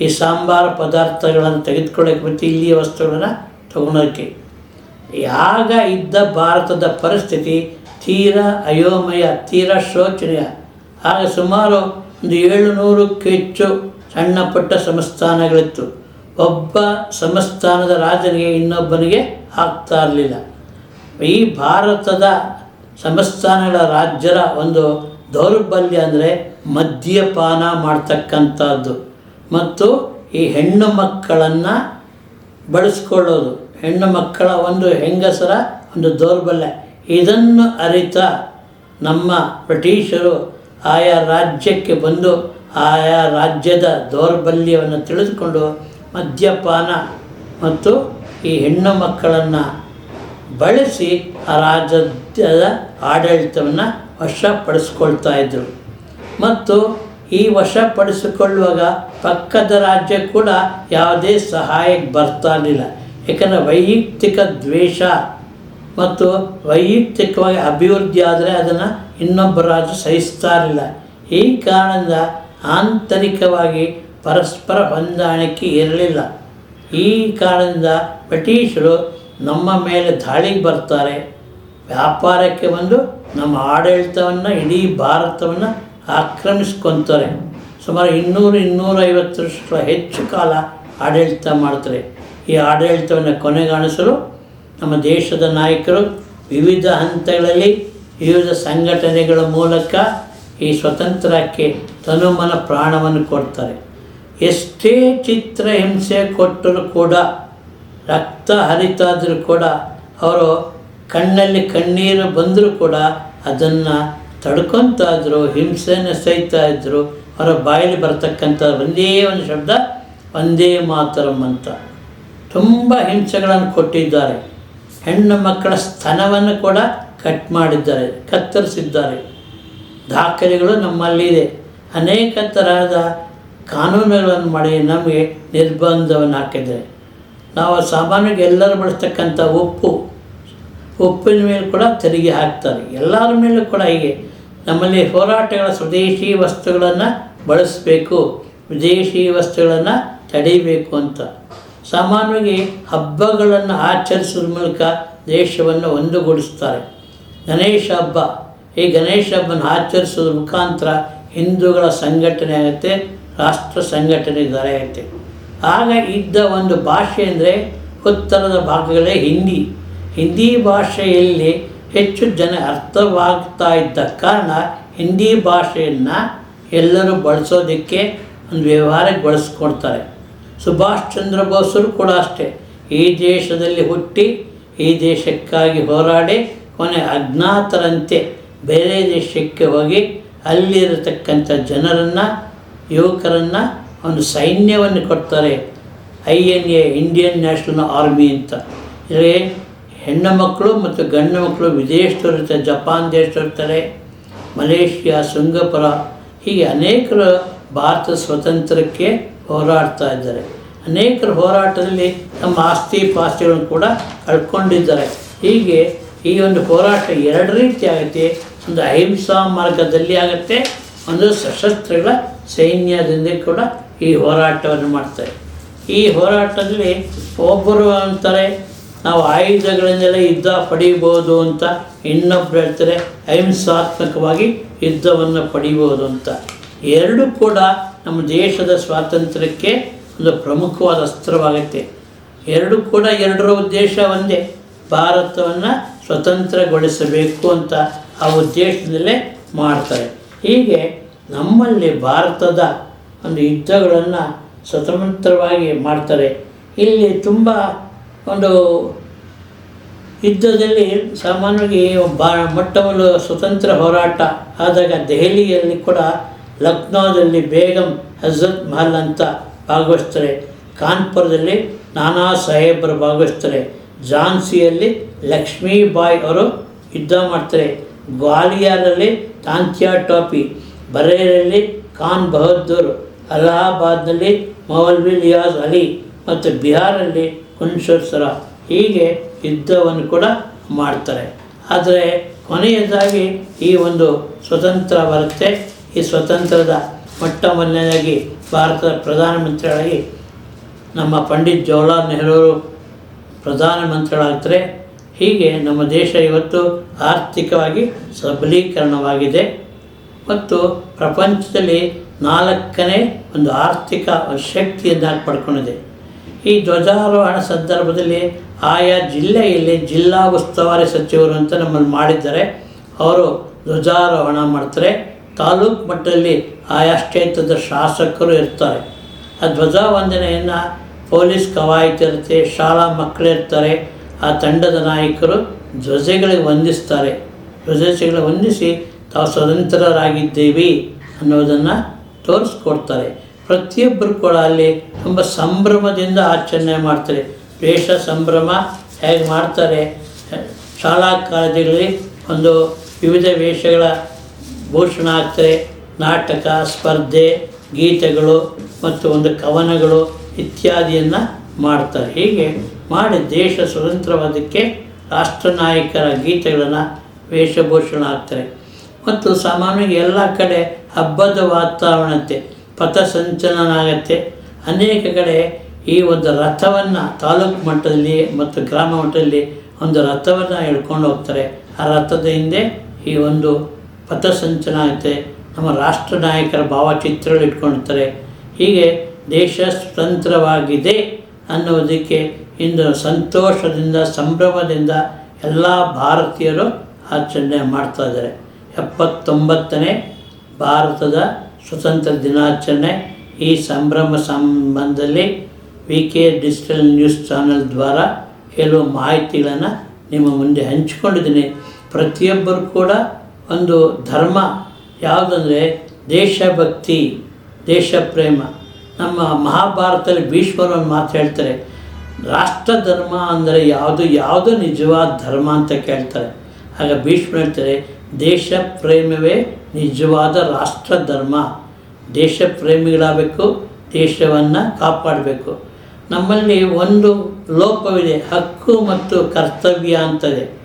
ಈ ಸಾಂಬಾರು ಪದಾರ್ಥಗಳನ್ನು ತೆಗೆದುಕೊಳ್ಳೋಕ್ಕೆ ಮತ್ತು ಇಲ್ಲಿಯ ವಸ್ತುಗಳನ್ನು ತಗೊಳೋಕ್ಕೆ ಆಗ ಇದ್ದ ಭಾರತದ ಪರಿಸ್ಥಿತಿ ತೀರಾ ಅಯೋಮಯ, ತೀರ ಶೋಚನೀಯ. ಆಗ ಸುಮಾರು ಒಂದು ಏಳುನೂರಕ್ಕೂ ಹೆಚ್ಚು ಸಣ್ಣ ಪುಟ್ಟ ಸಂಸ್ಥಾನಗಳಿತ್ತು. ಒಬ್ಬ ಸಂಸ್ಥಾನದ ರಾಜನಿಗೆ ಇನ್ನೊಬ್ಬನಿಗೆ ಆಗ್ತಾ ಇರಲಿಲ್ಲ. ಈ ಭಾರತದ ಸಂಸ್ಥಾನಗಳ ರಾಜ್ಯರ ಒಂದು ದೌರ್ಬಲ್ಯ ಅಂದರೆ ಮದ್ಯಪಾನ ಮಾಡ್ತಕ್ಕಂಥದ್ದು. ಮತ್ತು ಈ ಹೆಣ್ಣು ಮಕ್ಕಳನ್ನು ಬಳಸ್ಕೊಳ್ಳೋದು. ಹೆಣ್ಣು ಮಕ್ಕಳ ಒಂದು ಹೆಂಗಸರ ಒಂದು ದೌರ್ಬಲ್ಯ. ಇದನ್ನು ಅರಿತ ನಮ್ಮ ಬ್ರಿಟಿಷರು ಆಯಾ ರಾಜ್ಯಕ್ಕೆ ಬಂದು ಆಯಾ ರಾಜ್ಯದ ದೌರ್ಬಲ್ಯವನ್ನು ತಿಳಿದುಕೊಂಡು ಮದ್ಯಪಾನ ಮತ್ತು ಈ ಹೆಣ್ಣು ಮಕ್ಕಳನ್ನು ಬಳಸಿ ಆ ರಾಜ್ಯದ ಆಡಳಿತವನ್ನು ವಶಪಡಿಸ್ಕೊಳ್ತಾ ಇದ್ದರು ಮತ್ತು ಈ ವಶಪಡಿಸಿಕೊಳ್ಳುವಾಗ ಪಕ್ಕದ ರಾಜ್ಯ ಕೂಡ ಯಾವುದೇ ಸಹಾಯಕ್ಕೆ ಬರ್ತಾ ಇರಲಿಲ್ಲ. ಯಾಕಂದರೆ ವೈಯಕ್ತಿಕ ದ್ವೇಷ ಮತ್ತು ವೈಯಕ್ತಿಕವಾಗಿ ಅಭಿವೃದ್ಧಿ ಆದರೆ ಅದನ್ನು ಇನ್ನೊಬ್ಬ ರಾಜ್ಯ ಸಹಿಸ್ತಾ ಇರಲಿಲ್ಲ. ಈ ಕಾರಣದಿಂದ ಆಂತರಿಕವಾಗಿ ಪರಸ್ಪರ ಹೊಂದಾಣಿಕೆ ಇರಲಿಲ್ಲ. ಈ ಕಾರಣದಿಂದ ಬ್ರಿಟಿಷರು ನಮ್ಮ ಮೇಲೆ ದಾಳಿಗೆ ಬರ್ತಾರೆ. ವ್ಯಾಪಾರಕ್ಕೆ ಬಂದು ನಮ್ಮ ಆಡಳಿತವನ್ನು, ಇಡೀ ಭಾರತವನ್ನು ಆಕ್ರಮಿಸ್ಕೊತಾರೆ. ಸುಮಾರು ಇನ್ನೂರು ಇನ್ನೂರೈವತ್ತರಷ್ಟು ಹೆಚ್ಚು ಕಾಲ ಆಡಳಿತ ಮಾಡ್ತಾರೆ. ಈ ಆಡಳಿತವನ್ನು ಕೊನೆಗಾಣಿಸಲು ನಮ್ಮ ದೇಶದ ನಾಯಕರು ವಿವಿಧ ಹಂತಗಳಲ್ಲಿ ವಿವಿಧ ಸಂಘಟನೆಗಳ ಮೂಲಕ ಈ ಸ್ವತಂತ್ರಕ್ಕೆ ತನುಮನ ಪ್ರಾಣವನ್ನು ಕೊಡ್ತಾರೆ. ಎಷ್ಟೇ ಚಿತ್ರ ಹಿಂಸೆ ಕೊಟ್ಟರೂ ಕೂಡ, ರಕ್ತ ಹರಿತಾದರೂ ಕೂಡ, ಅವರು ಕಣ್ಣಲ್ಲಿ ಕಣ್ಣೀರು ಬಂದರೂ ಕೂಡ ಅದನ್ನು ತಡ್ಕೊತಾಯಿದ್ರು ಹಿಂಸೆನ ಸಹಿತಾ ಇದ್ದರು ಅವರ ಬಾಯಲ್ಲಿ ಬರ್ತಕ್ಕಂಥ ಒಂದೇ ಒಂದು ಶಬ್ದ ಒಂದೇ ಮಾತರಂ ಅಂತ. ತುಂಬ ಹಿಂಸೆಗಳನ್ನು ಕೊಟ್ಟಿದ್ದಾರೆ. ಹೆಣ್ಣು ಮಕ್ಕಳ ಸ್ತನವನ್ನು ಕೂಡ ಕಟ್ ಮಾಡಿದ್ದಾರೆ, ಕತ್ತರಿಸಿದ್ದಾರೆ. ದಾಖಲೆಗಳು ನಮ್ಮಲ್ಲಿದೆ ಅನೇಕ ತರಹದ ಕಾನೂನುಗಳನ್ನು ಮಾಡಿ ನಮಗೆ ನಿರ್ಬಂಧವನ್ನು ಹಾಕಿದ್ದಾರೆ. ನಾವು ಸಾಮಾನ್ಯವಾಗಿ ಎಲ್ಲರೂ ಬಳಸ್ತಕ್ಕಂಥ ಉಪ್ಪು ಉಪ್ಪಿನ ಮೇಲೆ ಕೂಡ ತೆರಿಗೆ ಹಾಕ್ತಾರೆ. ಎಲ್ಲರ ಮೇಲೂ ಕೂಡ ಹೀಗೆ. ನಮ್ಮಲ್ಲಿ ಹೋರಾಟಗಳ ಸ್ವದೇಶಿ ವಸ್ತುಗಳನ್ನು ಬಳಸಬೇಕು, ವಿದೇಶಿ ವಸ್ತುಗಳನ್ನು ತಡೀಬೇಕು ಅಂತ. ಸಾಮಾನ್ಯವಾಗಿ ಹಬ್ಬಗಳನ್ನು ಆಚರಿಸೋದ್ರ ಮೂಲಕ ದೇಶವನ್ನು ಒಂದುಗೂಡಿಸ್ತಾರೆ. ಗಣೇಶ ಹಬ್ಬ. ಈ ಗಣೇಶ ಹಬ್ಬನ ಆಚರಿಸೋದ್ರ ಮುಖಾಂತರ ಹಿಂದೂಗಳ ಸಂಘಟನೆ ಆಗುತ್ತೆ, ರಾಷ್ಟ್ರ ಸಂಘಟನೆ ದೊರೆಯುತ್ತೆ ಆಗ ಇದ್ದ ಒಂದು ಭಾಷೆ ಅಂದರೆ ಉತ್ತರದ ಭಾಗಗಳೇ ಹಿಂದಿ. ಹಿಂದಿ ಭಾಷೆಯಲ್ಲಿ ಹೆಚ್ಚು ಜನ ಅರ್ಥವಾಗ್ತಾ ಇದ್ದ ಕಾರಣ ಹಿಂದಿ ಭಾಷೆಯನ್ನು ಎಲ್ಲರೂ ಬಳಸೋದಕ್ಕೆ ಒಂದು ವ್ಯವಹಾರಕ್ಕೆ ಬಳಸ್ಕೊಡ್ತಾರೆ. ಸುಭಾಷ್ ಚಂದ್ರ ಬೋಸರು ಕೂಡ ಅಷ್ಟೇ. ಈ ದೇಶದಲ್ಲಿ ಹುಟ್ಟಿ, ಈ ದೇಶಕ್ಕಾಗಿ ಹೋರಾಡಿ, ಕೊನೆ ಅಜ್ಞಾತರಂತೆ ಬೇರೆ ದೇಶಕ್ಕೆ ಹೋಗಿ ಅಲ್ಲಿರತಕ್ಕಂಥ ಜನರನ್ನು, ಯುವಕರನ್ನು ಒಂದು ಸೈನ್ಯವನ್ನು ಕೊಡ್ತಾರೆ. I N A, Indian national army ಅಂತ. ಇಲ್ಲಿ ಹೆಣ್ಣು ಮಕ್ಕಳು ಮತ್ತು ಗಂಡು ಮಕ್ಕಳು ವಿದೇಶದಲ್ಲಿರ್ತಾರೆ ಜಪಾನ್ ದೇಶದವ್ರು ಇರ್ತಾರೆ, ಮಲೇಷ್ಯಾ, ಸಿಂಗಾಪುರ, ಹೀಗೆ ಅನೇಕರು ಭಾರತ ಸ್ವತಂತ್ರಕ್ಕೆ ಹೋರಾಡ್ತಾ ಇದ್ದಾರೆ. ಅನೇಕರ ಹೋರಾಟದಲ್ಲಿ ತಮ್ಮ ಆಸ್ತಿ ಪಾಸ್ತಿಗಳನ್ನು ಕೂಡ ಕಳ್ಕೊಂಡಿದ್ದಾರೆ. ಹೀಗೆ ಈ ಒಂದು ಹೋರಾಟ ಎರಡು ರೀತಿ ಆಗುತ್ತೆ. ಒಂದು ಅಹಿಂಸಾ ಮಾರ್ಗದಲ್ಲಿ ಆಗುತ್ತೆ, ಒಂದು ಸಶಸ್ತ್ರಗಳ ಸೈನ್ಯದಿಂದ ಕೂಡ ಈ ಹೋರಾಟವನ್ನು ಮಾಡ್ತಾರೆ. ಈ ಹೋರಾಟದಲ್ಲಿ ಒಬ್ಬರು ಅಂತಾರೆ ನಾವು ಆಯುಧಗಳಿಂದಲೇ ಯುದ್ಧ ಪಡೀಬೋದು ಅಂತ ಇನ್ನೊಬ್ರು ಹೇಳ್ತಾರೆ, ಅಹಿಂಸಾತ್ಮಕವಾಗಿ ಯುದ್ಧವನ್ನು ಪಡೀಬೋದು ಅಂತ. ಎರಡೂ ಕೂಡ ನಮ್ಮ ದೇಶದ ಸ್ವಾತಂತ್ರ್ಯಕ್ಕೆ ಒಂದು ಪ್ರಮುಖವಾದ ಅಸ್ತ್ರವಾಗುತ್ತೆ ಎರಡು ಕೂಡ ಎರಡರ ಉದ್ದೇಶ ಒಂದೇ, ಭಾರತವನ್ನು ಸ್ವತಂತ್ರಗೊಳಿಸಬೇಕು ಅಂತ ಆ ಉದ್ದೇಶದಲ್ಲೇ ಮಾಡ್ತಾರೆ. ಹೀಗೆ ನಮ್ಮಲ್ಲಿ ಭಾರತದ ಒಂದು ಯುದ್ಧಗಳನ್ನು ಸ್ವತಂತ್ರವಾಗಿ ಮಾಡ್ತಾರೆ. ಇಲ್ಲಿ ತುಂಬ ಒಂದು ಯುದ್ಧದಲ್ಲಿ ಸಾಮಾನ್ಯವಾಗಿ ಬಾ ಮೊಟ್ಟ ಮೊದಲು ಸ್ವತಂತ್ರ ಹೋರಾಟ ಆದಾಗ ದೆಹಲಿಯಲ್ಲಿ ಕೂಡ ಲಕ್ನೋದಲ್ಲಿ ಬೇಗಂ ಹಜರತ್ ಮಹಲ್ ಅಂತ ಭಾಗವಹಿಸ್ತಾರೆ. ಕಾನ್ಪುರದಲ್ಲಿ ನಾನಾ ಸಾಹೇಬರು ಭಾಗವಹಿಸ್ತಾರೆ. ಝಾನ್ಸಿಯಲ್ಲಿ ಲಕ್ಷ್ಮೀಬಾಯಿ ಅವರು ಯುದ್ಧ ಮಾಡ್ತಾರೆ. ಗ್ವಾಲಿಯರಲ್ಲಿ ತಾಂತ್ಯಾ ಟೋಪಿ ಬರೇಲಿಯಲ್ಲಿ ಖಾನ್ ಬಹದ್ದೂರ್, ಅಲಹಾಬಾದ್ನಲ್ಲಿ ಮೌಲ್ವಿ ಲಿಯಾಜ್ ಅಲಿ ಮತ್ತು ಬಿಹಾರಲ್ಲಿ ಕುನ್ಶೇಶ್ವರ ಹೀಗೆ ಯುದ್ಧವನ್ನು ಕೂಡ ಮಾಡ್ತಾರೆ. ಆದರೆ ಕೊನೆಯದಾಗಿ ಈ ಒಂದು ಸ್ವತಂತ್ರ ಬರುತ್ತೆ. ಈ ಸ್ವತಂತ್ರದ ಮೊಟ್ಟ ಮೊದಲನೇದಾಗಿ ಭಾರತದ ಪ್ರಧಾನಮಂತ್ರಿಗಳಾಗಿ ನಮ್ಮ ಪಂಡಿತ್ ಜವಾಹರ್ಲಾಲ್ ನೆಹರು ಪ್ರಧಾನಮಂತ್ರಿಗಳಾಗ್ತಾರೆ ಹೀಗೆ ನಮ್ಮ ದೇಶ ಇವತ್ತು ಆರ್ಥಿಕವಾಗಿ ಸಬಲೀಕರಣವಾಗಿದೆ. ಮತ್ತು ಪ್ರಪಂಚದಲ್ಲಿ ನಾಲ್ಕನೇ ಒಂದು ಆರ್ಥಿಕ ಶಕ್ತಿಯನ್ನು ಪಡ್ಕೊಂಡಿದೆ. ಈ ಧ್ವಜಾರೋಹಣ ಸಂದರ್ಭದಲ್ಲಿ ಆಯಾ ಜಿಲ್ಲೆಯಲ್ಲಿ ಜಿಲ್ಲಾ ಉಸ್ತುವಾರಿ ಸಚಿವರು ಅಂತ ನಮ್ಮಲ್ಲಿ ಮಾಡಿದ್ದಾರೆ. ಅವರು ಧ್ವಜಾರೋಹಣ ಮಾಡ್ತಾರೆ. ತಾಲೂಕು ಮಟ್ಟದಲ್ಲಿ ಆಯಾ ಕ್ಷೇತ್ರದ ಶಾಸಕರು ಇರ್ತಾರೆ. ಆ ಧ್ವಜ ವಂದನೆಯನ್ನು ಪೊಲೀಸ್ ಕವಾಯತ್ ಇರುತ್ತೆ, ಶಾಲಾ ಮಕ್ಕಳಿರ್ತಾರೆ ಆ ತಂಡದ ನಾಯಕರು ಧ್ವಜಗಳಿಗೆ ವಂದಿಸ್ತಾರೆ. ಧ್ವಜಗಳಿಗೆ ವಂದಿಸಿ ತಾವು ಸ್ವತಂತ್ರರಾಗಿದ್ದೇವೆ ಅನ್ನೋದನ್ನು ತೋರಿಸ್ಕೊಡ್ತಾರೆ. ಪ್ರತಿಯೊಬ್ಬರು ಕೂಡ ಅಲ್ಲಿ ತುಂಬ ಸಂಭ್ರಮದಿಂದ ಆಚರಣೆ ಮಾಡ್ತಾರೆ. ದ್ವೇಷ ಸಂಭ್ರಮ ಹೇಗೆ ಮಾಡ್ತಾರೆ? ಶಾಲಾ ಕಾಲೇಜುಗಳಲ್ಲಿ ಒಂದು ವಿವಿಧ ವೇಷಗಳ ಭೂಷಣ ಆಗ್ತಾರೆ ನಾಟಕ, ಸ್ಪರ್ಧೆ, ಗೀತೆಗಳು ಮತ್ತು ಒಂದು ಕವನಗಳು ಇತ್ಯಾದಿಯನ್ನು ಮಾಡ್ತಾರೆ. ಹೀಗೆ ಮಾಡಿ ದೇಶ ಸ್ವತಂತ್ರವಾದಕ್ಕೆ ರಾಷ್ಟ್ರ ನಾಯಕರ ಗೀತೆಗಳನ್ನು ವೇಷಭೂಷಣ ಆಗ್ತಾರೆ ಮತ್ತು ಸಾಮಾನ್ಯವಾಗಿ ಎಲ್ಲ ಕಡೆ ಹಬ್ಬದ ವಾತಾವರಣತೆ ಪಥಸಂಚಲನ ಆಗತ್ತೆ ಅನೇಕ ಕಡೆ ಈ ಒಂದು ರಥವನ್ನು ತಾಲೂಕು ಮಟ್ಟದಲ್ಲಿ ಮತ್ತು ಗ್ರಾಮ ಮಟ್ಟದಲ್ಲಿ ಒಂದು ರಥವನ್ನು ಹಿಡ್ಕೊಂಡು ಹೋಗ್ತಾರೆ. ಆ ರಥದ ಹಿಂದೆ ಈ ಒಂದು ಪಥಸಂಚಲನ ಆಗುತ್ತೆ. ನಮ್ಮ ರಾಷ್ಟ್ರ ನಾಯಕರ ಭಾವಚಿತ್ರಗಳು ಇಟ್ಕೊಂಡಿರ್ತಾರೆ. ಹೀಗೆ ದೇಶ ಸ್ವತಂತ್ರವಾಗಿದೆ ಅನ್ನೋದಕ್ಕೆ ಇಂದು ಸಂತೋಷದಿಂದ, ಸಂಭ್ರಮದಿಂದ ಎಲ್ಲ ಭಾರತೀಯರು ಆಚರಣೆ ಮಾಡ್ತಾ ಇದ್ದಾರೆ. ಎಪ್ಪತ್ತೊಂಬತ್ತನೇ ಭಾರತದ ಸ್ವತಂತ್ರ ದಿನಾಚರಣೆ ಈ ಸಂಭ್ರಮ ಸಂಬಂಧದಲ್ಲಿ V K digital news channel ದ್ವಾರ ಕೆಲವು ಮಾಹಿತಿಗಳನ್ನು ನಿಮ್ಮ ಮುಂದೆ ಹಂಚಿಕೊಂಡಿದ್ದೀನಿ. ಪ್ರತಿಯೊಬ್ಬರು ಕೂಡ ಒಂದು ಧರ್ಮ, ಯಾವುದಂದರೆ ದೇಶಭಕ್ತಿ ದೇಶ ಪ್ರೇಮ ನಮ್ಮ ಮಹಾಭಾರತದಲ್ಲಿ ಭೀಷ್ಮರು ಮಾತು ಹೇಳ್ತಾರೆ, ರಾಷ್ಟ್ರ ಧರ್ಮ ಅಂದರೆ ಯಾವುದು ಯಾವುದು ನಿಜವಾದ ಧರ್ಮ ಅಂತ ಕೇಳ್ತಾರೆ. ಆಗ ಭೀಷ್ಮ ಹೇಳ್ತಾರೆ ದೇಶ ಪ್ರೇಮವೇ ನಿಜವಾದ ರಾಷ್ಟ್ರ ಧರ್ಮ. ದೇಶ ಪ್ರೇಮಿಗಳಾಗಬೇಕು, ದೇಶವನ್ನು ಕಾಪಾಡಬೇಕು. ನಮ್ಮಲ್ಲಿ ಒಂದು ಲೋಪವಿದೆ, ಹಕ್ಕು ಮತ್ತು ಕರ್ತವ್ಯ ಅಂತದೆ.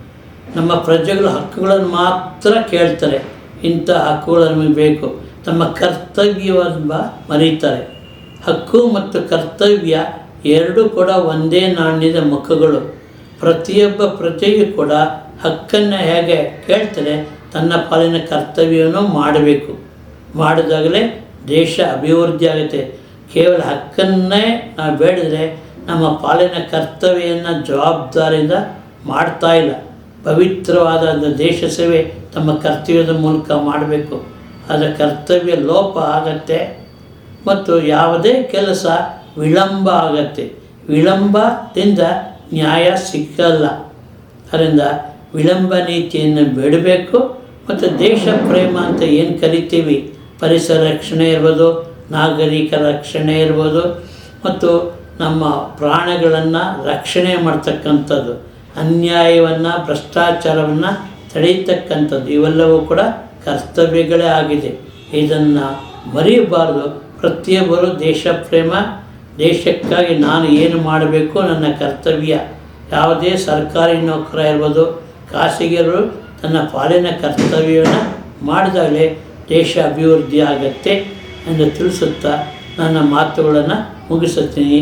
ನಮ್ಮ ಪ್ರಜೆಗಳು ಹಕ್ಕುಗಳನ್ನು ಮಾತ್ರ ಕೇಳ್ತಾರೆ. ಇಂಥ ಹಕ್ಕುಗಳು ನಮಗೆ ಬೇಕು. ತಮ್ಮ ಕರ್ತವ್ಯವನ್ನು ಮರೀತಾರೆ. ಹಕ್ಕು ಮತ್ತು ಕರ್ತವ್ಯ ಎರಡೂ ಕೂಡ ಒಂದೇ ನಾಣ್ಯದ ಮುಖಗಳು. ಪ್ರತಿಯೊಬ್ಬ ಪ್ರಜೆಯು ಕೂಡ ಹಕ್ಕನ್ನು ಹೇಗೆ ಕೇಳ್ತಾರೆ ತನ್ನ ಪಾಲಿನ ಕರ್ತವ್ಯವನ್ನು ಮಾಡಬೇಕು. ಮಾಡಿದಾಗಲೇ ದೇಶ ಅಭಿವೃದ್ಧಿ ಆಗುತ್ತೆ. ಕೇವಲ ಹಕ್ಕನ್ನೇ ನಾವು ಬೇಡಿದರೆ ನಮ್ಮ ಪಾಲಿನ ಕರ್ತವ್ಯವನ್ನು ಜವಾಬ್ದಾರಿಯಿಂದ ಮಾಡ್ತಾ ಇಲ್ಲ. ಪವಿತ್ರವಾದ ದೇಶ ಸೇವೆ ತಮ್ಮ ಕರ್ತವ್ಯದ ಮೂಲಕ ಮಾಡಬೇಕು. ಅದರ ಕರ್ತವ್ಯ ಲೋಪ ಆಗತ್ತೆ ಮತ್ತು ಯಾವುದೇ ಕೆಲಸ ವಿಳಂಬ ಆಗತ್ತೆ. ವಿಳಂಬದಿಂದ ನ್ಯಾಯ ಸಿಕ್ಕಲ್ಲ. ಅದರಿಂದ ವಿಳಂಬ ನೀತಿಯನ್ನು ಬಿಡಬೇಕು ಮತ್ತು ದೇಶ ಪ್ರೇಮ ಅಂತ ಏನು ಕರಿತೀವಿ? ಪರಿಸರ ರಕ್ಷಣೆ ಇರ್ಬೋದು, ನಾಗರಿಕ ರಕ್ಷಣೆ ಇರ್ಬೋದು, ಮತ್ತು ನಮ್ಮ ಪ್ರಾಣಗಳನ್ನು ರಕ್ಷಣೆ ಮಾಡ್ತಕ್ಕಂಥದ್ದು, ಅನ್ಯಾಯವನ್ನು, ಭ್ರಷ್ಟಾಚಾರವನ್ನು ತಡೆಯತಕ್ಕಂಥದ್ದು, ಇವೆಲ್ಲವೂ ಕೂಡ ಕರ್ತವ್ಯಗಳೇ ಆಗಿದೆ. ಇದನ್ನು ಮರೆಯಬಾರ್ದು ಪ್ರತಿಯೊಬ್ಬರು ದೇಶ ಪ್ರೇಮ, ದೇಶಕ್ಕಾಗಿ ನಾನು ಏನು ಮಾಡಬೇಕು ನನ್ನ ಕರ್ತವ್ಯ? ಯಾವುದೇ ಸರ್ಕಾರಿ ನೌಕರ ಇರ್ಬೋದು ಖಾಸಗಿಯರು ತನ್ನ ಪಾಲಿನ ಕರ್ತವ್ಯವನ್ನು ಮಾಡಿದಾಗಲೇ ದೇಶ ಅಭಿವೃದ್ಧಿ ಆಗತ್ತೆ ಎಂದು ತಿಳಿಸುತ್ತಾ ನನ್ನ ಮಾತುಗಳನ್ನು ಮುಗಿಸುತ್ತೀನಿ.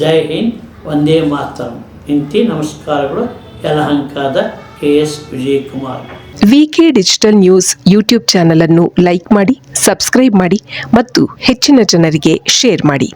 ಜೈ ಹಿಂದ್ ಒಂದೇ ಮಾತರಂ. ಇಂತಿ ನಮಸ್ಕಾರಗಳು. ಯಲಹಂಕದ K S Vijayakumar. VK digital news YouTube channel ಅನ್ನು ಲೈಕ್ ಮಾಡಿ, ಸಬ್ಸ್ಕ್ರೈಬ್ ಮಾಡಿ ಮತ್ತು ಹೆಚ್ಚಿನ ಜನರಿಗೆ ಶೇರ್ ಮಾಡಿ.